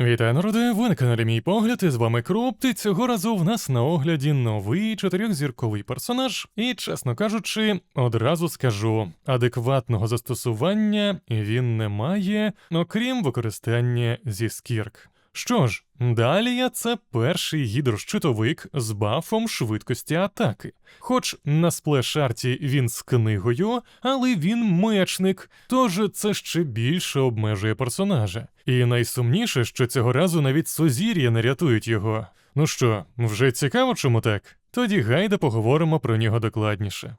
Вітаю, народи! Ви на каналі Мій Погляд, і з вами Кроп, і цього разу в нас на огляді новий чотирьохзірковий персонаж, і, чесно кажучи, одразу скажу, адекватного застосування він не має, окрім використання зі скірк. Що ж, Далія це перший гідрощитовик з бафом швидкості атаки. Хоч на сплешарті він з книгою, але він мечник, тож це ще більше обмежує персонажа. І найсумніше, що цього разу навіть сузір'я не рятують його. Ну що, вже цікаво, чому так? Тоді гайда поговоримо про нього докладніше.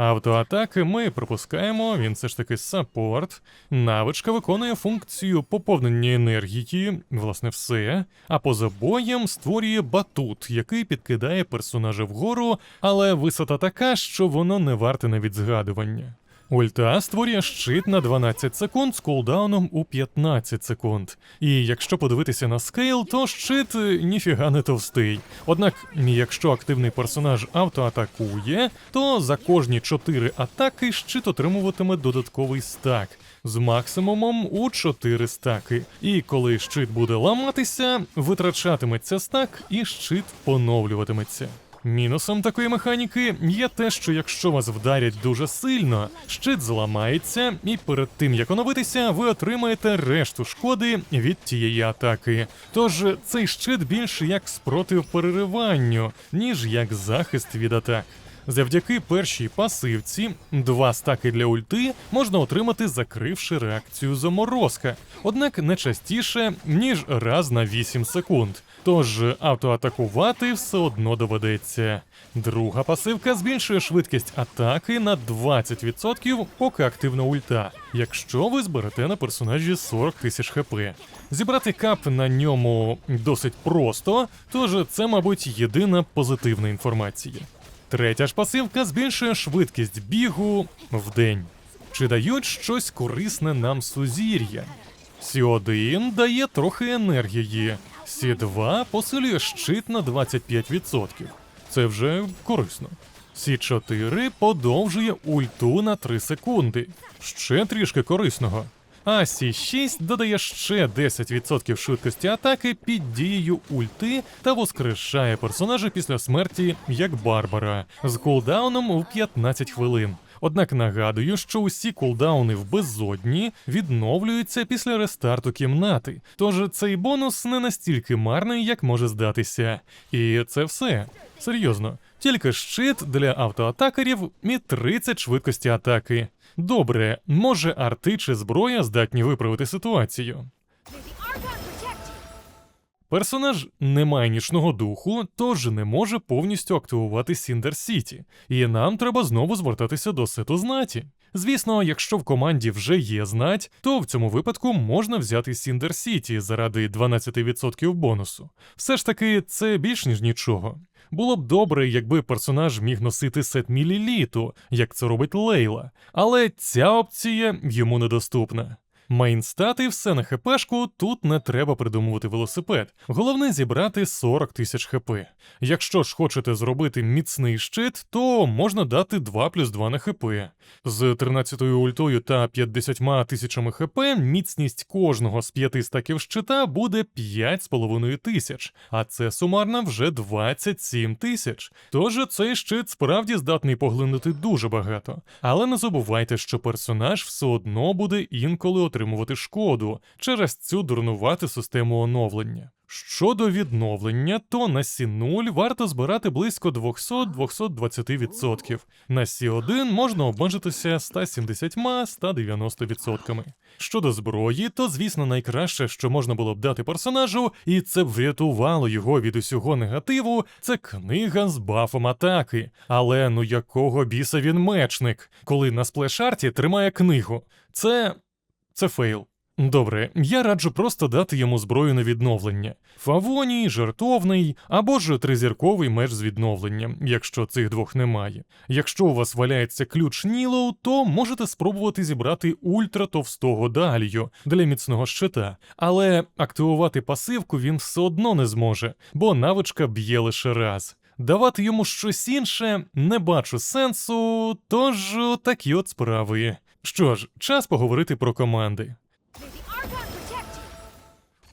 Автоатаки ми пропускаємо, він все ж таки саппорт. Навичка виконує функцію поповнення енергії, власне, все. А поза боєм створює батут, який підкидає персонажа вгору, але висота така, що воно не варте навіть згадування. Ульта створює щит на 12 секунд з кулдауном у 15 секунд. І якщо подивитися на скейл, то щит е, ніфіга не товстий. Однак, якщо активний персонаж автоатакує, то за кожні 4 атаки щит отримуватиме додатковий стак з максимумом у 4 стаки. І коли щит буде ламатися, витрачатиметься стак, і щит поновлюватиметься. Мінусом такої механіки є те, що якщо вас вдарять дуже сильно, щит зламається, і перед тим як оновитися, ви отримаєте решту шкоди від тієї атаки. Тож цей щит більше як спротив перериванню, ніж як захист від атак. Завдяки першій пасивці, два стаки для ульти можна отримати, закривши реакцію заморозка, однак не частіше, ніж раз на 8 секунд. Тож автоатакувати все одно доведеться. Друга пасивка збільшує швидкість атаки на 20%, поки активна ульта, якщо ви зберете на персонажі 40 тисяч хп. Зібрати кап на ньому досить просто, тож це, мабуть, єдина позитивна інформація. Третя ж пасивка збільшує швидкість бігу в день. Чи дають щось корисне нам сузір'я? Сі1 дає трохи енергії, Сі2 посилює щит на 25%. Це вже корисно. Сі4 подовжує ульту на 3 секунди. Ще трішки корисного. А Сі6 додає ще 10% швидкості атаки під дією ульти та воскрешає персонажа після смерті як Барбара з кулдауном у 15 хвилин. Однак нагадую, що усі кулдауни в безодні відновлюються після рестарту кімнати, тож цей бонус не настільки марний, як може здатися. І це все. Серйозно, тільки щит для автоатакерів і 30 швидкості атаки. Добре, може арти чи зброя здатні виправити ситуацію. Персонаж не має нічного духу, тож не може повністю активувати Сіндер Сіті, і нам треба знову звертатися до сету знаті. Звісно, якщо в команді вже є знать, то в цьому випадку можна взяти Сіндер Сіті заради 12% бонусу. Все ж таки, це більш ніж нічого. Було б добре, якби персонаж міг носити сет міліліту, як це робить Лейла, але ця опція йому недоступна. Мейнстати все на хпшку, тут не треба придумувати велосипед. Головне зібрати 40 тисяч хп. Якщо ж хочете зробити міцний щит, то можна дати 2 плюс 2 на хп. З 13 ультою та 50 тисячами хп міцність кожного з 5 стаків щита буде 5,5 тисяч, а це сумарно вже 27 тисяч. Тож цей щит справді здатний поглинути дуже багато. Але не забувайте, що персонаж все одно буде інколи отримувати шкоду через цю дурнувату систему оновлення. Щодо відновлення, то на Сі0 варто збирати близько 200-220%. На Сі1 можна обмежитися 170-190%. Щодо зброї, то звісно найкраще, що можна було б дати персонажу, і це б врятувало його від усього негативу, це книга з бафом атаки. Але ну якого біса він мечник, коли на сплешарті тримає книгу? Це. Це фейл. Добре, я раджу просто дати йому зброю на відновлення: фавоній, жартовний або ж тризірковий меч з відновленням, якщо цих двох немає. Якщо у вас валяється ключ Нілоу, то можете спробувати зібрати ультра товстого далію для міцного щита, але активувати пасивку він все одно не зможе, бо навичка б'є лише раз. Давати йому щось інше не бачу сенсу, тож такі от справи. Що ж, час поговорити про команди.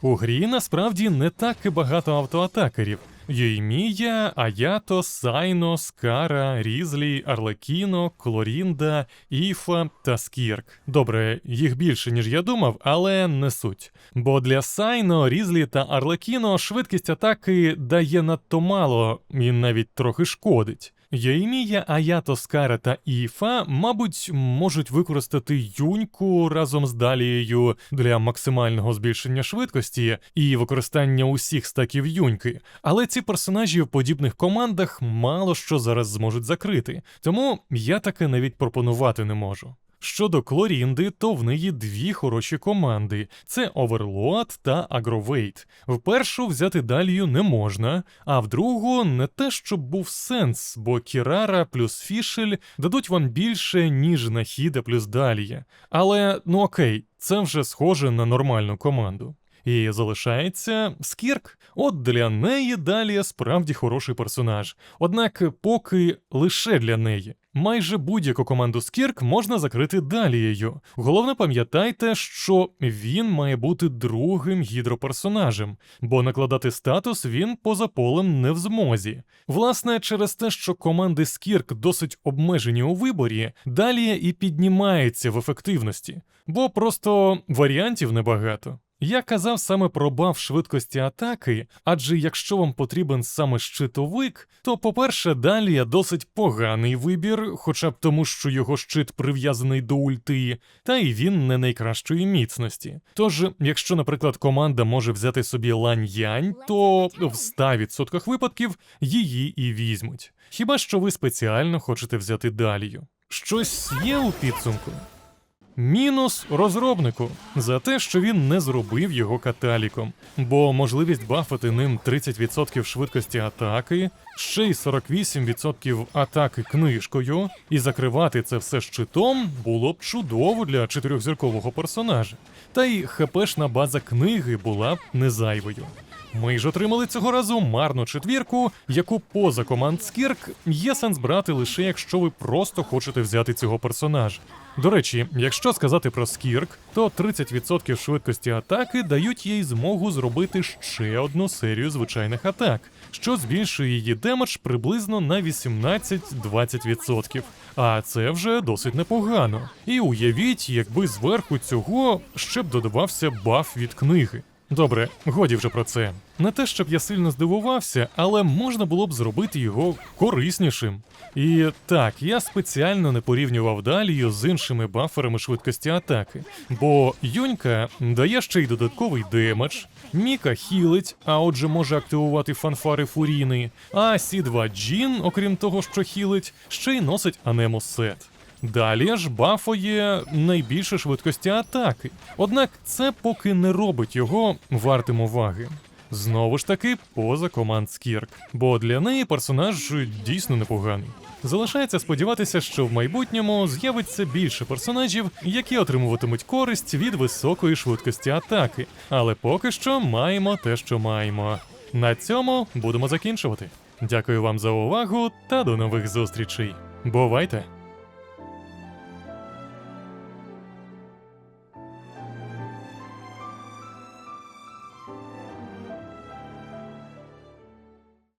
У грі насправді не так і багато автоатакерів. Юймія, Аято, Сайно, Скара, Різлі, Арлекіно, Клорінда, Іфа та Скірк. Добре, їх більше, ніж я думав, але не суть. Бо для Сайно, Різлі та Арлекіно швидкість атаки дає надто мало і навіть трохи шкодить. Йоїмія, Аято, Скара та Іфа, мабуть, можуть використати юньку разом з Далією для максимального збільшення швидкості і використання усіх стаків юньки. Але ці персонажі в подібних командах мало що зараз зможуть закрити, тому я таке навіть пропонувати не можу. Щодо Клорінди, то в неї дві хороші команди: це Оверлот та Агровейт. В першу взяти далію не можна, а в другу не те, щоб був сенс, бо Кірара плюс Фішель дадуть вам більше, ніж Нахіда плюс Далія. Але ну окей, це вже схоже на нормальну команду. І залишається Скірк. От для неї Далія справді хороший персонаж. Однак поки лише для неї. Майже будь-яку команду Скірк можна закрити Далією. Головне пам'ятайте, що він має бути другим гідроперсонажем, бо накладати статус він поза полем не в змозі. Власне, через те, що команди Скірк досить обмежені у виборі, Далія і піднімається в ефективності, бо просто варіантів небагато. Я казав саме про баф швидкості атаки, адже якщо вам потрібен саме щитовик, то, по-перше, Далія досить поганий вибір, хоча б тому, що його щит прив'язаний до ульти, та й він не найкращої міцності. Тож, якщо, наприклад, команда може взяти собі лань-янь, то в 100% випадків її і візьмуть. Хіба що ви спеціально хочете взяти Далію? Щось є у підсумку? Мінус розробнику за те, що він не зробив його каталіком, бо можливість бафати ним 30% швидкості атаки, ще й 48% атаки книжкою, і закривати це все щитом було б чудово для чотирьохзіркового персонажа. Та й хпшна база книги була б не зайвою. Ми ж отримали цього разу марну четвірку, яку поза команд Скірк є сенс брати лише якщо ви просто хочете взяти цього персонажа. До речі, якщо сказати про Скірк, то 30% швидкості атаки дають їй змогу зробити ще одну серію звичайних атак, що збільшує її демедж приблизно на 18-20%. А це вже досить непогано. І уявіть, якби зверху цього ще б додавався баф від книги. Добре, годі вже про це. Не те, щоб я сильно здивувався, але можна було б зробити його кориснішим. І так, я спеціально не порівнював Далію з іншими баферами швидкості атаки, бо Юнька дає ще й додатковий демедж, Міка хілить, а отже може активувати фанфари Фуріни, а Сі-2 Джін, окрім того, що хілить, ще й носить анемо сет. Далі ж бафує найбільше швидкості атаки. Однак це поки не робить його вартим уваги. Знову ж таки, поза команд Скірк, бо для неї персонаж дійсно непоганий. Залишається сподіватися, що в майбутньому з'явиться більше персонажів, які отримуватимуть користь від високої швидкості атаки. Але поки що маємо те, що маємо. На цьому будемо закінчувати. Дякую вам за увагу та до нових зустрічей. Бувайте!